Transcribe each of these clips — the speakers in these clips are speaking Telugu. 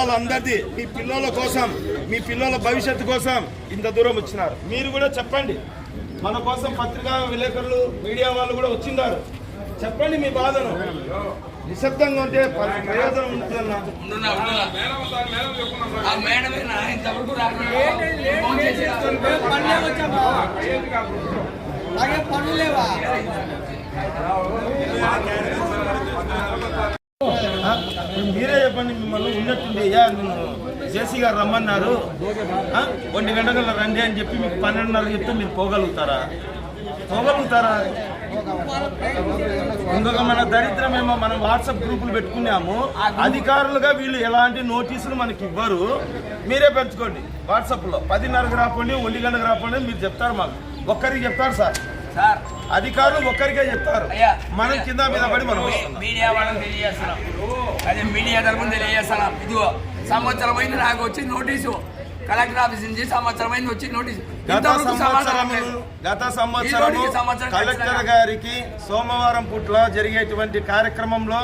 బంధాలు అందరిది మీ పిల్లల కోసం మీ పిల్లల భవిష్యత్తు కోసం ఇంత దూరం వచ్చినారు. మీరు కూడా చెప్పండి. మన కోసం పత్రికా విలేకరులు మీడియా వాళ్ళు కూడా వచ్చిండారు. చెప్పండి మీ బాధను. నిశ్శబ్దంగా ఉంటే ప్రయోజనం ఉంటుందన్నా మీరే చెప్పండి మిమ్మల్ని ఉన్నట్టుండి అయ్యా నేను జేసీ గారు రమ్మన్నారు. కొన్ని ఒంటి రండి అని చెప్పి మీకు పన్నెండున్నర చెప్తే మీరు పోగలుగుతారా? పోగలుగుతారా? ఇంకొక మన దరిద్రమేమో మనం వాట్సాప్ గ్రూపులు పెట్టుకున్నాము. అధికారులుగా వీళ్ళు ఎలాంటి నోటీసులు మనకి ఇవ్వరు. మీరే పెంచుకోండి. వాట్సాప్లో పదిన్నరకు రాకండి ఒంటి గంటకు రాకండి మీరు చెప్తారు మాకు. ఒక్కరికి చెప్తారు సార్. అధికారులు ఒక్కరికే చెప్తారు. మనం కింద మీద పడి మనం. మీడియా వాళ్ళని తెలియజేస్తున్నాం. అదే మీడియా తరఫున తెలియజేస్తున్నాం. ఇదిగో సంవత్సరం అయింది నాకు వచ్చి నోటీసు. కలెక్టర్ ఆఫీస్ నుంచి సంవత్సరం అయింది వచ్చి నోటీసు. గత సంవత్సరం కలెక్టర్. గారికి సోమవారం పుట్ల జరిగేటువంటి కార్యక్రమంలో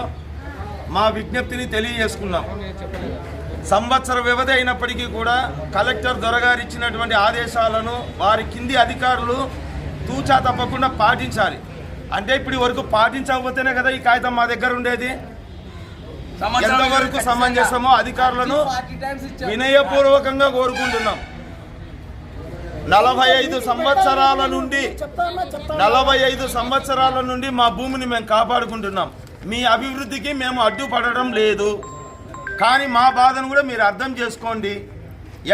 మా విజ్ఞప్తిని తెలియజేసుకున్నాం. సంవత్సర వ్యవధి అయినప్పటికీ కూడా కలెక్టర్ దొరగారు ఇచ్చినటువంటి ఆదేశాలను వారి కింది అధికారులు తూచా తప్పకుండా పాటించాలి. అంటే ఇప్పుడు వరకు పాటించకపోతేనే కదా ఈ కాగితం మా దగ్గర ఉండేది. ఎంతవరకు. సమంజసమో అధికారులను వినయపూర్వకంగా కోరుకుంటున్నాం. నలభై ఐదు సంవత్సరాల నుండి నలభై ఐదు సంవత్సరాల నుండి మా భూమిని మేము కాపాడుకుంటున్నాం. మీ అభివృద్ధికి మేము అడ్డుపడడం లేదు. కానీ మా బాధను కూడా మీరు అర్థం చేసుకోండి.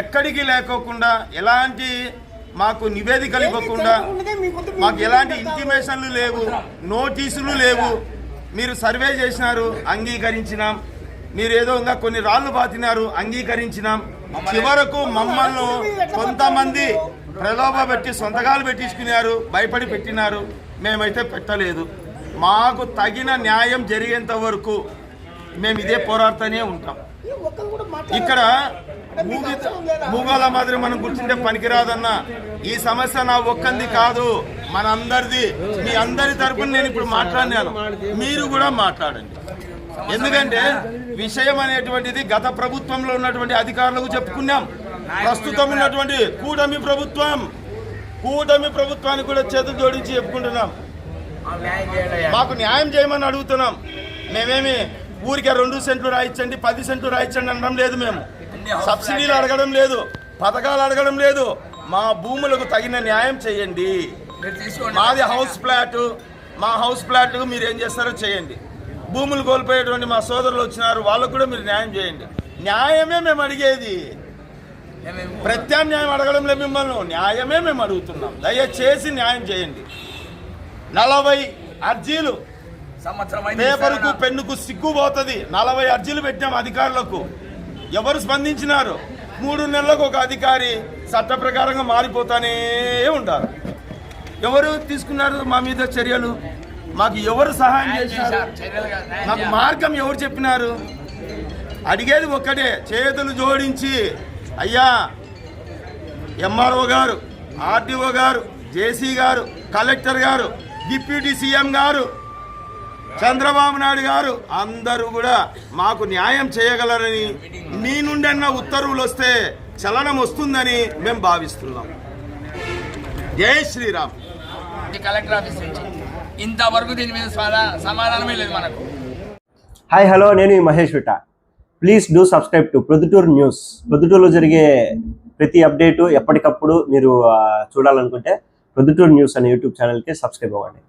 ఎక్కడికి లేకోకుండా ఎలాంటి మాకు నివేదికలు ఇవ్వకుండా మాకు ఎలాంటి ఇంటిమేషన్లు లేవు నోటీసులు లేవు. మీరు సర్వే చేసినారు అంగీకరించినాం. మీరు ఏదో ఇంకా కొన్ని రాళ్ళు బాతినారు అంగీకరించినాం. చివరకు మమ్మల్ని కొంతమంది ప్రలోభ పెట్టి సొంతకాలు పెట్టించుకున్నారు భయపడి పెట్టినారు. మేమైతే పెట్టలేదు. మాకు తగిన న్యాయం జరిగేంత వరకు మేము ఇదే పోరాడుతూనే ఉంటాం. ఇక్కడ మూగి మూగాల మాదిరి మనం కూర్చుంటే పనికిరాదన్న ఈ సమస్య నా ఒక్కంది కాదు మన అందరిది మీ అందరి తరపున నేను ఇప్పుడు మాట్లాడినాను. మీరు కూడా మాట్లాడండి. ఎందుకంటే విషయం అనేటువంటిది గత ప్రభుత్వంలో ఉన్నటువంటి అధికారులకు చెప్పుకున్నాం. ప్రస్తుతం ఉన్నటువంటి కూటమి ప్రభుత్వం కూటమి ప్రభుత్వానికి కూడా చేతులు జోడించి చెప్పుకుంటున్నాం. మాకు న్యాయం చేయమని అడుగుతున్నాం. మేమేమి ఊరికే రెండు సెంట్లు రాయించండి పది సెంట్లు రాయించండి అనడం లేదు మేము. సబ్సిడీలు అడగడం లేదు పథకాలు అడగడం లేదు. మా భూములకు తగిన న్యాయం చేయండి. మాది హౌస్ ప్లాట్ మా హౌస్ ప్లాట్ మీరు ఏం చేస్తారో చేయండి. భూములు కోల్పోయేటువంటి మా సోదరులు వచ్చినారు వాళ్ళకు కూడా మీరు న్యాయం చేయండి. న్యాయమే మేము అడిగేది. ప్రత్యామ్నాయం అడగడం లేదు మిమ్మల్ని న్యాయమే మేము అడుగుతున్నాం. దయచేసి న్యాయం చేయండి. నలభై అర్జీలు పేపర్కు పెన్నుకు సిగ్గు పోతుంది నలభై అర్జీలు పెట్టాం అధికారులకు. ఎవరు స్పందించినారు? మూడు నెలలకు ఒక అధికారి చట్ట ప్రకారంగా మారిపోతానే ఉంటారు ఎవరు తీసుకున్నారు మా మీద చర్యలు? మాకు ఎవరు సహాయం చేశారు? మాకు. మార్గం ఎవరు చెప్పినారు? అడిగేది ఒక్కటే చేతులు జోడించి అయ్యా ఎంఆర్ఓ గారు ఆర్డీఓ గారు జేసీ గారు కలెక్టర్ గారు డిప్యూటీ సీఎం గారు చంద్రబాబు నాయుడు గారు అందరూ కూడా మాకు న్యాయం చేయగలరని మీ నుండి అన్న ఉత్తర్వులు వస్తే చలనం వస్తుందని మేము భావిస్తున్నాం. జై శ్రీరామ్. ఈ కలెక్టర్ ఆఫీస్ నుంచి. ఇంతవరకు దీని మీద సమాధా- సమాధానమే లేదు మనకు. హాయ్ హలో నేను ఈ Mahesh విట. Please do subscribe to Proddatur news. ప్రొద్దుటూరులో జరిగే ప్రతి అప్డేటు ఎప్పటికప్పుడు మీరు చూడాలనుకుంటే ప్రొద్దుటూరు న్యూస్ అనే యూట్యూబ్ ఛానల్కి సబ్స్క్రైబ్ అవ్వండి.